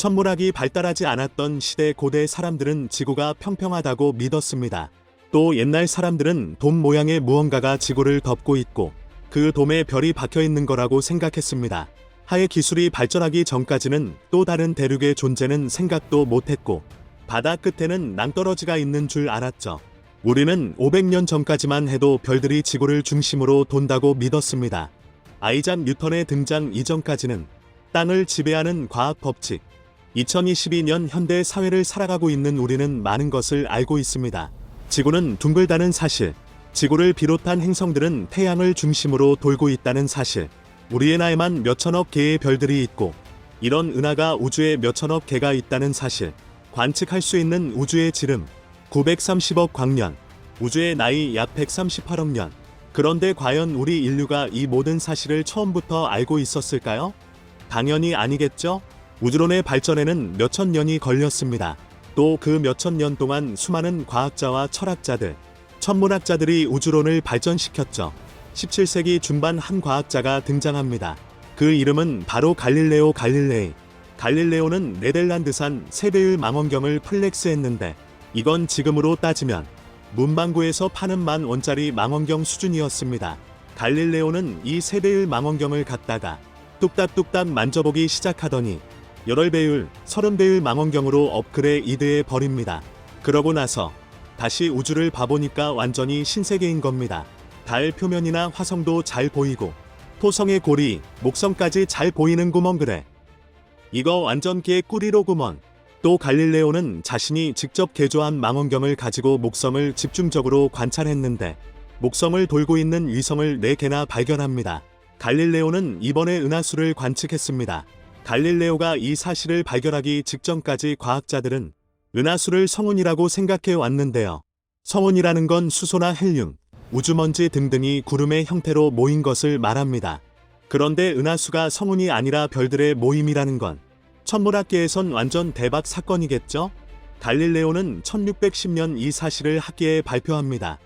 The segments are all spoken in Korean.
천문학이 발달하지 않았던 시대 고대 사람들은 지구가 평평하다고 믿었습니다. 또 옛날 사람들은 돔 모양의 무언가가 지구를 덮고 있고 그 돔에 별이 박혀 있는 거라고 생각했습니다. 하의 기술이 발전하기 전까지는 또 다른 대륙의 존재는 생각도 못했고 바다 끝에는 낭떠러지가 있는 줄 알았죠. 우리는 500년 전까지만 해도 별들이 지구를 중심으로 돈다고 믿었습니다. 아이작 뉴턴의 등장 이전까지는 땅을 지배하는 과학 법칙, 2022년 현대 사회를 살아가고 있는 우리는 많은 것을 알고 있습니다. 지구는 둥글다는 사실, 지구를 비롯한 행성들은 태양을 중심으로 돌고 있다는 사실, 우리의 나에만 몇천억 개의 별들이 있고, 이런 은하가 우주에 몇천억 개가 있다는 사실, 관측할 수 있는 우주의 지름, 930억 광년, 우주의 나이 약 138억 년. 그런데 과연 우리 인류가 이 모든 사실을 처음부터 알고 있었을까요? 당연히 아니겠죠? 우주론의 발전에는 몇천 년이 걸렸습니다. 또 그 몇천 년 동안 수많은 과학자와 철학자들, 천문학자들이 우주론을 발전시켰죠. 17세기 중반 한 과학자가 등장합니다. 그 이름은 바로 갈릴레오 갈릴레이. 갈릴레오는 네덜란드산 세배율 망원경을 플렉스했는데 이건 지금으로 따지면 문방구에서 파는 만 원짜리 망원경 수준이었습니다. 갈릴레오는 이 세배율 망원경을 갖다가 뚝딱뚝딱 만져보기 시작하더니 8배율, 30배율 망원경으로 업그레 이드해 버립니다. 그러고 나서 다시 우주를 봐보니까 완전히 신세계인 겁니다. 달 표면이나 화성도 잘 보이고 토성의 고리, 목성까지 잘 보이는 구멍 그래. 이거 완전 개꾸리로 구먼. 또 갈릴레오는 자신이 직접 개조한 망원경을 가지고 목성을 집중적으로 관찰했는데 목성을 돌고 있는 위성을 4개나 발견합니다. 갈릴레오는 이번에 은하수를 관측했습니다. 갈릴레오가 이 사실을 발견하기 직전까지 과학자들은 은하수를 성운이라고 생각해 왔는데요. 성운이라는 건 수소나 헬륨, 우주먼지 등등이 구름의 형태로 모인 것을 말합니다. 그런데 은하수가 성운이 아니라 별들의 모임이라는 건 천문학계에선 완전 대박 사건이겠죠? 갈릴레오는 1610년 이 사실을 학계에 발표합니다.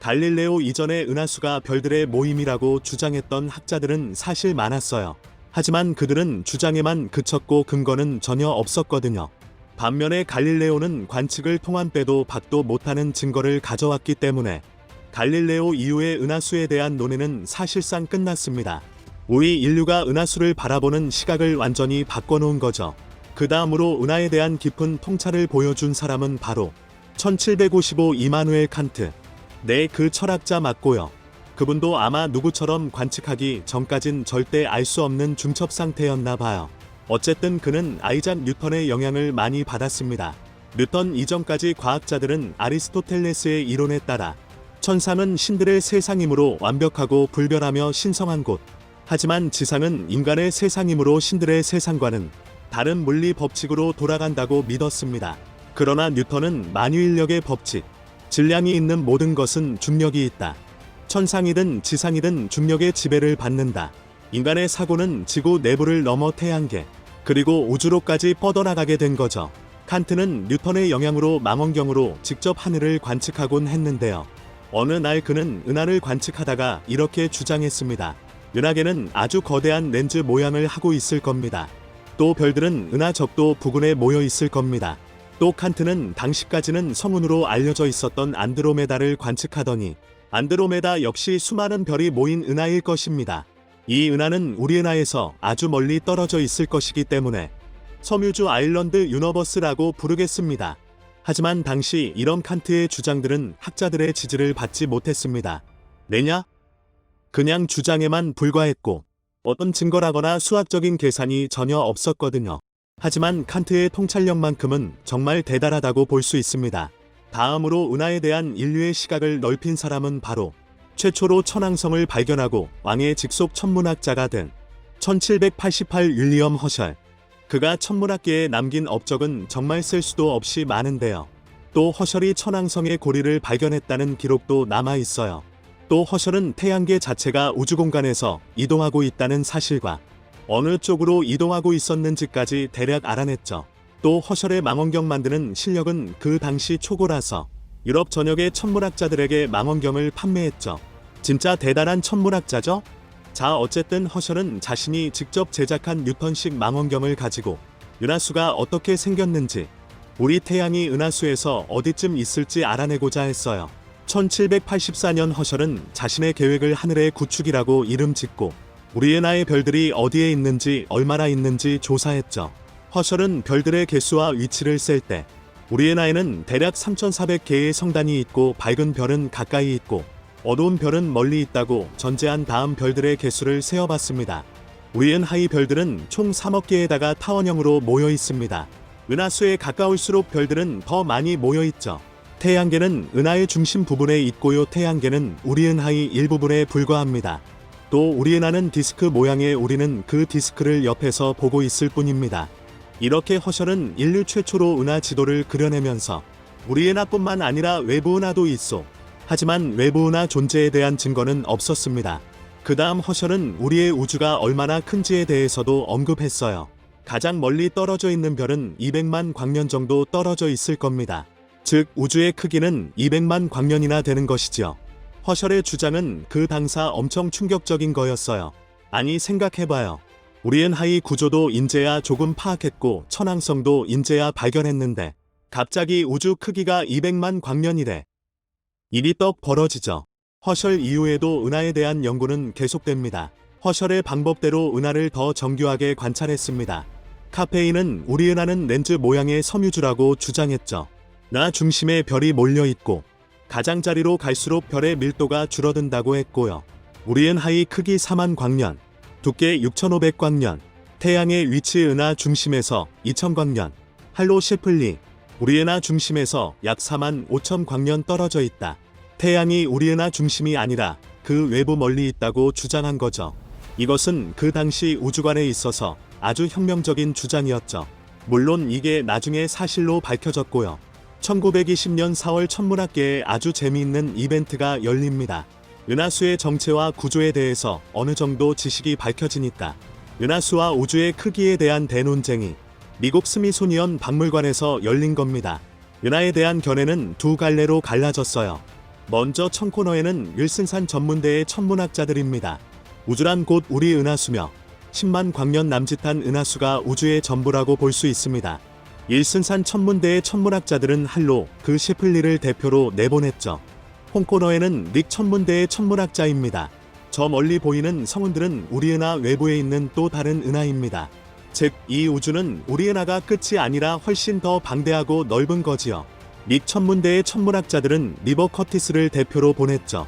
갈릴레오 이전에 은하수가 별들의 모임이라고 주장했던 학자들은 사실 많았어요. 하지만 그들은 주장에만 그쳤고 근거는 전혀 없었거든요. 반면에 갈릴레오는 관측을 통한 빼도 박도 못하는 증거를 가져왔기 때문에 갈릴레오 이후의 은하수에 대한 논의는 사실상 끝났습니다. 우리 인류가 은하수를 바라보는 시각을 완전히 바꿔놓은 거죠. 그 다음으로 은하에 대한 깊은 통찰을 보여준 사람은 바로 1755 이마누엘 칸트. 네, 그 철학자 맞고요. 그분도 아마 누구처럼 관측하기 전까진 절대 알 수 없는 중첩 상태였나 봐요. 어쨌든 그는 아이작 뉴턴의 영향을 많이 받았습니다. 뉴턴 이전까지 과학자들은 아리스토텔레스의 이론에 따라 천상은 신들의 세상이므로 완벽하고 불변하며 신성한 곳. 하지만 지상은 인간의 세상이므로 신들의 세상과는 다른 물리 법칙으로 돌아간다고 믿었습니다. 그러나 뉴턴은 만유인력의 법칙, 질량이 있는 모든 것은 중력이 있다. 천상이든 지상이든 중력의 지배를 받는다. 인간의 사고는 지구 내부를 넘어 태양계, 그리고 우주로까지 뻗어나가게 된 거죠. 칸트는 뉴턴의 영향으로 망원경으로 직접 하늘을 관측하곤 했는데요. 어느 날 그는 은하를 관측하다가 이렇게 주장했습니다. 은하계는 아주 거대한 렌즈 모양을 하고 있을 겁니다. 또 별들은 은하 적도 부근에 모여 있을 겁니다. 또 칸트는 당시까지는 성운으로 알려져 있었던 안드로메다를 관측하더니 안드로메다 역시 수많은 별이 모인 은하일 것입니다. 이 은하는 우리 은하에서 아주 멀리 떨어져 있을 것이기 때문에 섬유주 아일런드 유너버스라고 부르겠습니다. 하지만 당시 이런 칸트의 주장들은 학자들의 지지를 받지 못했습니다. 내냐? 그냥 주장에만 불과했고 어떤 증거라거나 수학적인 계산이 전혀 없었거든요. 하지만 칸트의 통찰력만큼은 정말 대단하다고 볼 수 있습니다. 다음으로 은하에 대한 인류의 시각을 넓힌 사람은 바로 최초로 천왕성을 발견하고 왕의 직속 천문학자가 된 1788 윌리엄 허셜. 그가 천문학계에 남긴 업적은 정말 쓸 수도 없이 많은데요. 또 허셜이 천왕성의 고리를 발견했다는 기록도 남아 있어요. 또 허셜은 태양계 자체가 우주 공간에서 이동하고 있다는 사실과 어느 쪽으로 이동하고 있었는지까지 대략 알아냈죠. 또 허셜의 망원경 만드는 실력은 그 당시 초고라서 유럽 전역의 천문학자들에게 망원경을 판매했죠. 진짜 대단한 천문학자죠? 자, 어쨌든 허셜은 자신이 직접 제작한 뉴턴식 망원경을 가지고 은하수가 어떻게 생겼는지, 우리 태양이 은하수에서 어디쯤 있을지 알아내고자 했어요. 1784년 허셜은 자신의 계획을 하늘의 구축이라고 이름 짓고 우리 은하의 별들이 어디에 있는지 얼마나 있는지 조사했죠. 허셜은 별들의 개수와 위치를 셀때 우리 은하에는 대략 3,400개의 성단이 있고 밝은 별은 가까이 있고 어두운 별은 멀리 있다고 전제한 다음 별들의 개수를 세어봤습니다. 우리 은하의 별들은 총 3억 개에다가 타원형으로 모여 있습니다. 은하수에 가까울수록 별들은 더 많이 모여 있죠. 태양계는 은하의 중심 부분에 있고요. 태양계는 우리 은하의 일부분에 불과합니다. 또 우리 은하는 디스크 모양의 우리는 그 디스크를 옆에서 보고 있을 뿐입니다. 이렇게 허셜은 인류 최초로 은하 지도를 그려내면서 우리 은하뿐만 아니라 외부 은하도 있어. 하지만 외부 은하 존재에 대한 증거는 없었습니다. 그 다음 허셜은 우리의 우주가 얼마나 큰지에 대해서도 언급했어요. 가장 멀리 떨어져 있는 별은 200만 광년 정도 떨어져 있을 겁니다. 즉, 우주의 크기는 200만 광년이나 되는 것이죠. 허셜의 주장은 그 당사 엄청 충격적인 거였어요. 아니, 생각해봐요. 우리는 하이 구조도 인제야 조금 파악했고, 천왕성도 인제야 발견했는데, 갑자기 우주 크기가 200만 광년이래. 일이 떡 벌어지죠. 허셜 이후에도 은하에 대한 연구는 계속됩니다. 허셜의 방법대로 은하를 더 정교하게 관찰했습니다. 카페인은 우리 은하는 렌즈 모양의 섬유주라고 주장했죠. 나 중심에 별이 몰려 있고 가장자리로 갈수록 별의 밀도가 줄어든다고 했고요. 우리 은하의 크기 4만 광년, 두께 6,500광년, 태양의 위치 은하 중심에서 2,000광년, 할로 셰플리, 우리 은하 중심에서 약 4만 5천 광년 떨어져 있다. 태양이 우리 은하 중심이 아니라 그 외부 멀리 있다고 주장한 거죠. 이것은 그 당시 우주관에 있어서 아주 혁명적인 주장이었죠. 물론 이게 나중에 사실로 밝혀졌고요. 1920년 4월 천문학계에 아주 재미있는 이벤트가 열립니다. 은하수의 정체와 구조에 대해서 어느 정도 지식이 밝혀지니까 은하수와 우주의 크기에 대한 대논쟁이 미국 스미소니언 박물관에서 열린 겁니다. 은하에 대한 견해는 두 갈래로 갈라졌어요. 먼저 청코너에는 윌슨산 전문대의 천문학자들입니다. 우주란 곧 우리 은하수며 10만 광년 남짓한 은하수가 우주의 전부라고 볼 수 있습니다. 일순산 천문대의 천문학자들은 할로 그 시플리를 대표로 내보냈죠. 홍코너에는 닉 천문대의 천문학자입니다. 저 멀리 보이는 성운들은 우리 은하 외부에 있는 또 다른 은하입니다. 즉, 이 우주는 우리 은하가 끝이 아니라 훨씬 더 방대하고 넓은 거지요. 닉 천문대의 천문학자들은 리버 커티스를 대표로 보냈죠.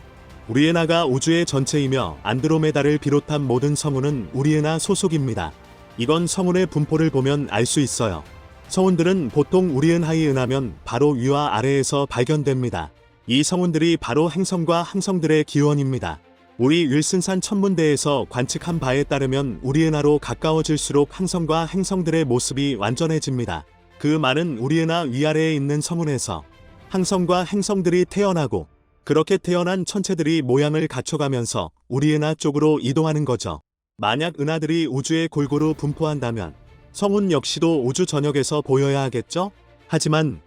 우리 은하가 우주의 전체이며 안드로메다를 비롯한 모든 성운은 우리 은하 소속입니다. 이건 성운의 분포를 보면 알 수 있어요. 성운들은 보통 우리 은하의 은하면 바로 위와 아래에서 발견됩니다. 이 성운들이 바로 행성과 항성들의 기원입니다. 우리 윌슨산 천문대에서 관측한 바에 따르면 우리 은하로 가까워질수록 항성과 행성들의 모습이 완전해집니다. 그 말은 우리 은하 위아래에 있는 성운에서 항성과 행성들이 태어나고 그렇게 태어난 천체들이 모양을 갖춰가면서 우리 은하 쪽으로 이동하는 거죠. 만약 은하들이 우주에 골고루 분포한다면 성운 역시도 우주 전역에서 보여야 하겠죠? 하지만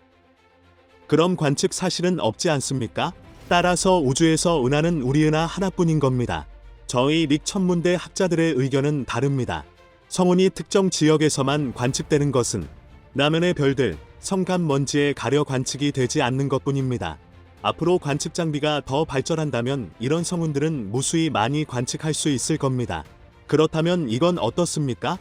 그럼 관측 사실은 없지 않습니까? 따라서 우주에서 은하는 우리 은하 하나뿐인 겁니다. 저희 릭 천문대 학자들의 의견은 다릅니다. 성운이 특정 지역에서만 관측되는 것은 남연의 별들, 성간 먼지에 가려 관측이 되지 않는 것뿐입니다. 앞으로 관측 장비가 더 발전한다면 이런 성운들은 무수히 많이 관측할 수 있을 겁니다. 그렇다면 이건 어떻습니까?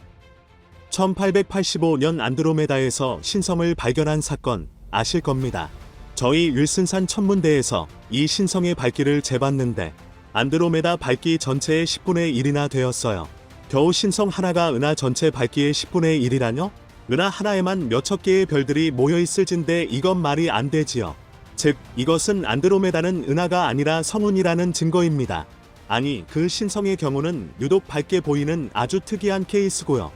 1885년 안드로메다에서 신성을 발견한 사건 아실 겁니다. 저희 윌슨산 천문대에서 이 신성의 밝기를 재봤는데 안드로메다 밝기 전체의 10분의 1이나 되었어요. 겨우 신성 하나가 은하 전체 밝기의 10분의 1이라뇨? 은하 하나에만 몇천 개의 별들이 모여 있을진데 이건 말이 안 되지요. 즉, 이것은 안드로메다는 은하가 아니라 성운이라는 증거입니다. 아니, 그 신성의 경우는 유독 밝게 보이는 아주 특이한 케이스고요.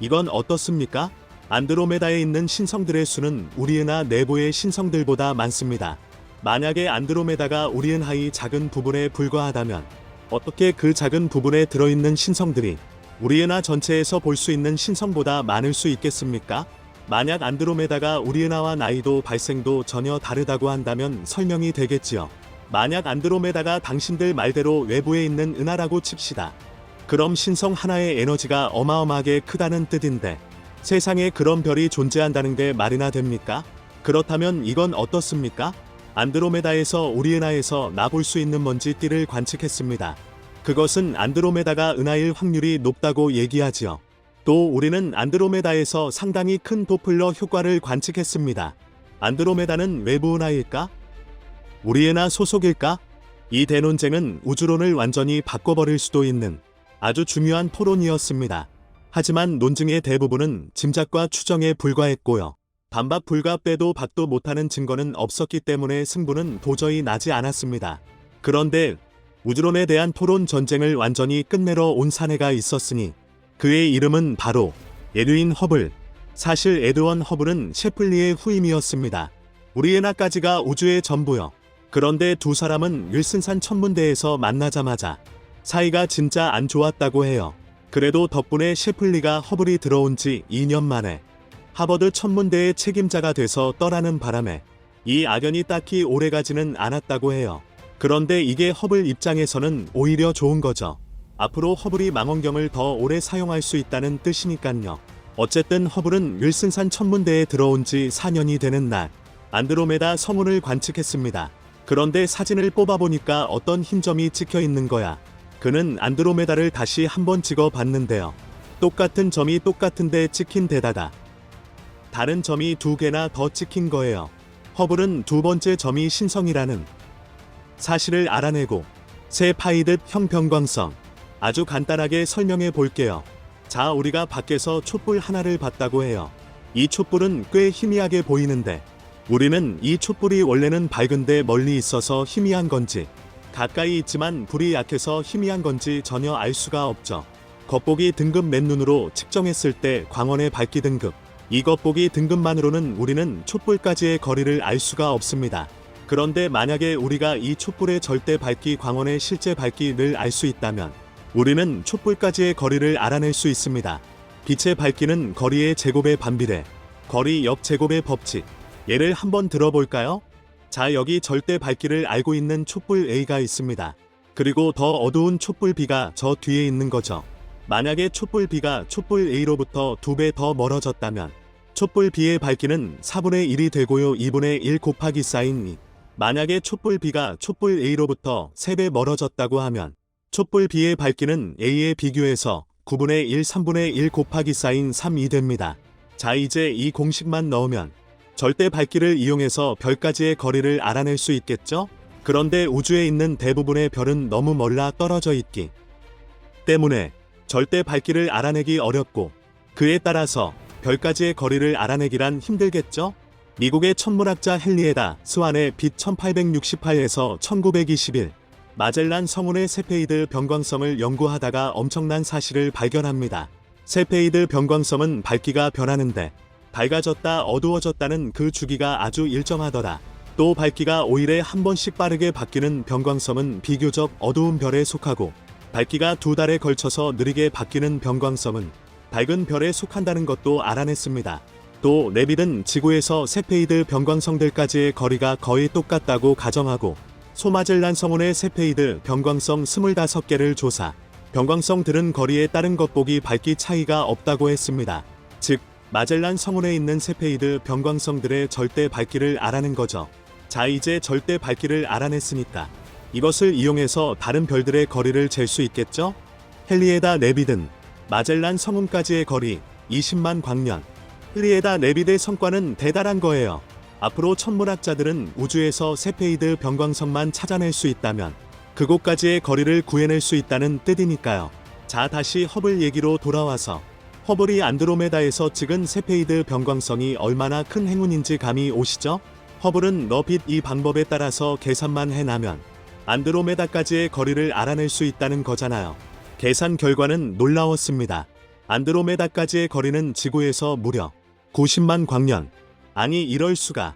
이건 어떻습니까? 안드로메다에 있는 신성들의 수는 우리 은하 내부의 신성들보다 많습니다. 만약에 안드로메다가 우리 은하의 작은 부분에 불과하다면 어떻게 그 작은 부분에 들어있는 신성들이 우리 은하 전체에서 볼 수 있는 신성보다 많을 수 있겠습니까? 만약 안드로메다가 우리 은하와 나이도 발생도 전혀 다르다고 한다면 설명이 되겠지요. 만약 안드로메다가 당신들 말대로 외부에 있는 은하라고 칩시다. 그럼 신성 하나의 에너지가 어마어마하게 크다는 뜻인데 세상에 그런 별이 존재한다는 게 말이나 됩니까? 그렇다면 이건 어떻습니까? 안드로메다에서 오리에나에서 나볼 수 있는 먼지 띠를 관측했습니다. 그것은 안드로메다가 은하일 확률이 높다고 얘기하지요. 또 우리는 안드로메다에서 상당히 큰 도플러 효과를 관측했습니다. 안드로메다는 외부 은하일까? 오리에나 소속일까? 이 대논쟁은 우주론을 완전히 바꿔버릴 수도 있는 아주 중요한 토론이었습니다. 하지만 논증의 대부분은 짐작과 추정에 불과했고요. 반박 불가 빼도 박도 못하는 증거는 없었기 때문에 승부는 도저히 나지 않았습니다. 그런데 우주론에 대한 토론 전쟁을 완전히 끝내러 온 사내가 있었으니 그의 이름은 바로 에드윈 허블. 사실 에드원 허블은 셰플리의 후임이었습니다. 우리에나까지가 우주의 전부요. 그런데 두 사람은 윌슨산 천문대에서 만나자마자 사이가 진짜 안 좋았다고 해요. 그래도 덕분에 셰플리가 허블이 들어온 지 2년 만에 하버드 천문대의 책임자가 돼서 떠나는 바람에 이 악연이 딱히 오래가지는 않았다고 해요. 그런데 이게 허블 입장에서는 오히려 좋은 거죠. 앞으로 허블이 망원경을 더 오래 사용할 수 있다는 뜻이니깐요. 어쨌든 허블은 윌슨산 천문대에 들어온 지 4년이 되는 날 안드로메다 성운을 관측했습니다. 그런데 사진을 뽑아보니까 어떤 힘점이 찍혀 있는 거야. 그는 안드로메다를 다시 한번 찍어 봤는데요. 똑같은 점이 똑같은데 찍힌 데다가 다른 점이 두 개나 더 찍힌 거예요. 허블은 두 번째 점이 신성이라는 사실을 알아내고 새 파이듯 형평광성 아주 간단하게 설명해 볼게요. 자, 우리가 밖에서 촛불 하나를 봤다고 해요. 이 촛불은 꽤 희미하게 보이는데 우리는 이 촛불이 원래는 밝은데 멀리 있어서 희미한 건지 가까이 있지만 불이 약해서 희미한 건지 전혀 알 수가 없죠. 겉보기 등급 맨눈으로 측정했을 때 광원의 밝기 등급 이것 보기 등급만으로는 우리는 촛불까지의 거리를 알 수가 없습니다. 그런데 만약에 우리가 이 촛불의 절대 밝기 광원의 실제 밝기를 알 수 있다면 우리는 촛불까지의 거리를 알아낼 수 있습니다. 빛의 밝기는 거리의 제곱에 반비례, 거리 역 제곱의 법칙. 예를 한번 들어볼까요? 자, 여기 절대 밝기를 알고 있는 촛불 A가 있습니다. 그리고 더 어두운 촛불 B가 저 뒤에 있는 거죠. 만약에 촛불 B가 촛불 A로부터 두 배 더 멀어졌다면 촛불 B의 밝기는 4분의 1이 되고요. 2분의 1 곱하기 사인 2. 만약에 촛불 B가 촛불 A로부터 3배 멀어졌다고 하면 촛불 B의 밝기는 A에 비교해서 9분의 1, 3분의 1 곱하기 사인 3이 됩니다. 자, 이제 이 공식만 넣으면 절대 밝기를 이용해서 별까지의 거리를 알아낼 수 있겠죠? 그런데 우주에 있는 대부분의 별은 너무 멀라 떨어져 있기 때문에 절대 밝기를 알아내기 어렵고 그에 따라서 별까지의 거리를 알아내기란 힘들겠죠? 미국의 천문학자 헨리에다 스완의 빛 1868에서 1921 마젤란 성운의 세페이드 변광성을 연구하다가 엄청난 사실을 발견합니다. 세페이드 변광성은 밝기가 변하는데 밝아졌다 어두워졌다는 그 주기가 아주 일정하더라. 또 밝기가 5일에 한 번씩 빠르게 바뀌는 변광섬은 비교적 어두운 별에 속하고 밝기가 두 달에 걸쳐서 느리게 바뀌는 변광섬은 밝은 별에 속한다는 것도 알아냈습니다. 또 레빗은 지구에서 세페이드 변광성들까지의 거리가 거의 똑같다고 가정하고 소마젤란 성운의 세페이드 변광성 25개를 조사. 변광성들은 거리에 따른 겉보기 밝기 차이가 없다고 했습니다. 즉 마젤란 성운에 있는 세페이드 변광성들의 절대 밝기를 알아낸 거죠. 자, 이제 절대 밝기를 알아냈으니까 이것을 이용해서 다른 별들의 거리를 잴 수 있겠죠? 헬리에다 네비든 마젤란 성운까지의 거리 20만 광년. 헬리에다 네비드의 성과는 대단한 거예요. 앞으로 천문학자들은 우주에서 세페이드 변광성만 찾아낼 수 있다면 그곳까지의 거리를 구해낼 수 있다는 뜻이니까요. 자, 다시 허블 얘기로 돌아와서 허블이 안드로메다에서 찍은 세페이드 변광성이 얼마나 큰 행운인지 감이 오시죠? 허블은 너빛 이 방법에 따라서 계산만 해나면 안드로메다까지의 거리를 알아낼 수 있다는 거잖아요. 계산 결과는 놀라웠습니다. 안드로메다까지의 거리는 지구에서 무려 90만 광년. 아니 이럴 수가.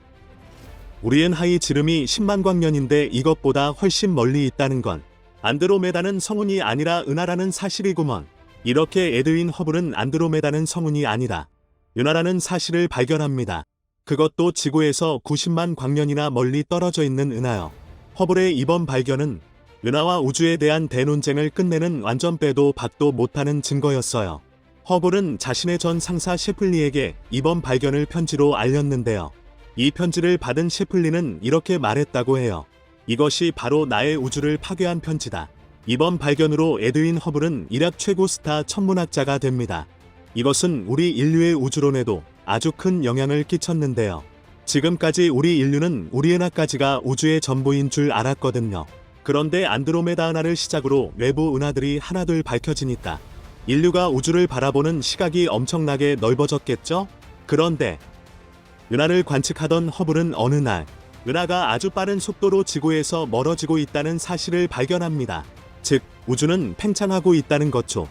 우리은 하이 지름이 10만 광년인데 이것보다 훨씬 멀리 있다는 건 안드로메다는 성운이 아니라 은하라는 사실이구먼. 이렇게 에드윈 허블은 안드로메다는 성운이 아니라 윤하라는 사실을 발견합니다. 그것도 지구에서 90만 광년이나 멀리 떨어져 있는 은하요. 허블의 이번 발견은 은하와 우주에 대한 대논쟁을 끝내는 완전 빼도 박도 못하는 증거였어요. 허블은 자신의 전 상사 셰플리에게 이번 발견을 편지로 알렸는데요. 이 편지를 받은 셰플리는 이렇게 말했다고 해요. 이것이 바로 나의 우주를 파괴한 편지다. 이번 발견으로 에드윈 허블은 일약 최고 스타 천문학자가 됩니다. 이것은 우리 인류의 우주론에도 아주 큰 영향을 끼쳤는데요. 지금까지 우리 인류는 우리 은하까지가 우주의 전부인 줄 알았거든요. 그런데 안드로메다 은하를 시작으로 외부 은하들이 하나둘 밝혀지니까 인류가 우주를 바라보는 시각이 엄청나게 넓어졌겠죠? 그런데 은하를 관측하던 허블은 어느 날 은하가 아주 빠른 속도로 지구에서 멀어지고 있다는 사실을 발견합니다. 즉, 우주는 팽창하고 있다는 거죠.